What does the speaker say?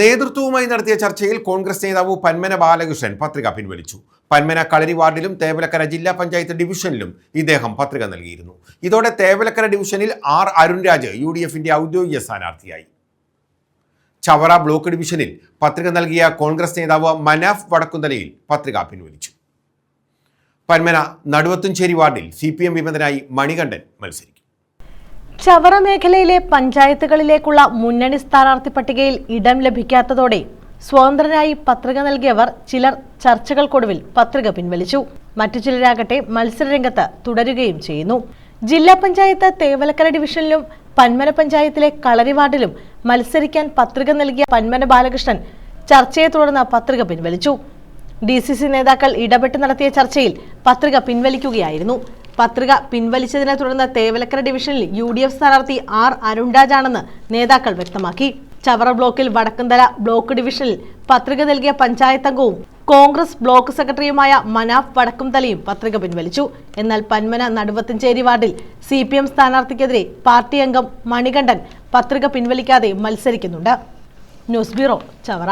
നേതൃത്വവുമായി നടത്തിയ ചർച്ചയിൽ കോൺഗ്രസ് നേതാവ് പന്മന ബാലകൃഷ്ണൻ പത്രിക പിൻവലിച്ചു. പന്മന കളരി വാർഡിലും തേവലക്കര ജില്ലാ പഞ്ചായത്ത് ഡിവിഷനിലും ഇദ്ദേഹം പത്രിക നൽകിയിരുന്നു. ഇതോടെ തേവലക്കര ഡിവിഷനിൽ ആർ അരുൺരാജ് യു ഡി എഫിന്റെ ഔദ്യോഗിക സ്ഥാനാർത്ഥിയായി. ചവറ ബ്ലോക്ക് ഡിവിഷനിൽ പത്രിക നൽകിയ കോൺഗ്രസ് നേതാവ് മനാഫ് വടക്കുന്തലയിൽ പത്രിക പിൻവലിച്ചു. പന്മന നടുവത്തുംചേരി വാർഡിൽ സി പി എം വിമതനായി മണികണ്ഠൻ മത്സരിക്കും. ചവറ മേഖലയിലെ പഞ്ചായത്തുകളിലേക്കുള്ള മുന്നണി സ്ഥാനാർത്ഥി പട്ടികയിൽ ഇടം ലഭിക്കാത്തതോടെ സ്വതന്ത്രനായി പത്രിക നൽകിയവർ ചിലർ ചർച്ചകൾക്കൊടുവിൽ പത്രിക പിൻവലിച്ചു. മറ്റു ചിലരാകട്ടെ മത്സരരംഗത്ത് തുടരുകയും ചെയ്യുന്നു. ജില്ലാ പഞ്ചായത്ത് തേവലക്കര ഡിവിഷനിലും പന്മന പഞ്ചായത്തിലെ കളരി വാർഡിലും മത്സരിക്കാൻ പത്രിക നൽകിയ പന്മന ബാലകൃഷ്ണൻ ചർച്ചയെ തുടർന്ന് പത്രിക പിൻവലിച്ചു. ഡി നേതാക്കൾ ഇടപെട്ട് നടത്തിയ ചർച്ചയിൽ പത്രിക പിൻവലിക്കുകയായിരുന്നു. പത്രിക പിൻവലിച്ചതിനെ തുടർന്ന് തേവലക്കര ഡിവിഷനിൽ യു ഡി എഫ് സ്ഥാനാർത്ഥി ആർ അരുൺരാജാണെന്ന് നേതാക്കൾ വ്യക്തമാക്കി. ചവറ ബ്ലോക്കിൽ വടക്കന്തല ബ്ലോക്ക് ഡിവിഷനിൽ പത്രിക നൽകിയ പഞ്ചായത്ത് അംഗവും കോൺഗ്രസ് ബ്ലോക്ക് സെക്രട്ടറിയുമായ മനാഫ് വടക്കുംതലയും പത്രിക പിൻവലിച്ചു. എന്നാൽ പന്മന നടുവത്തഞ്ചേരി വാർഡിൽ സി പി എം സ്ഥാനാർത്ഥിക്കെതിരെ പാർട്ടി അംഗം മണികണ്ഠൻ പത്രിക പിൻവലിക്കാതെ മത്സരിക്കുന്നുണ്ട്. News bureau Chavara.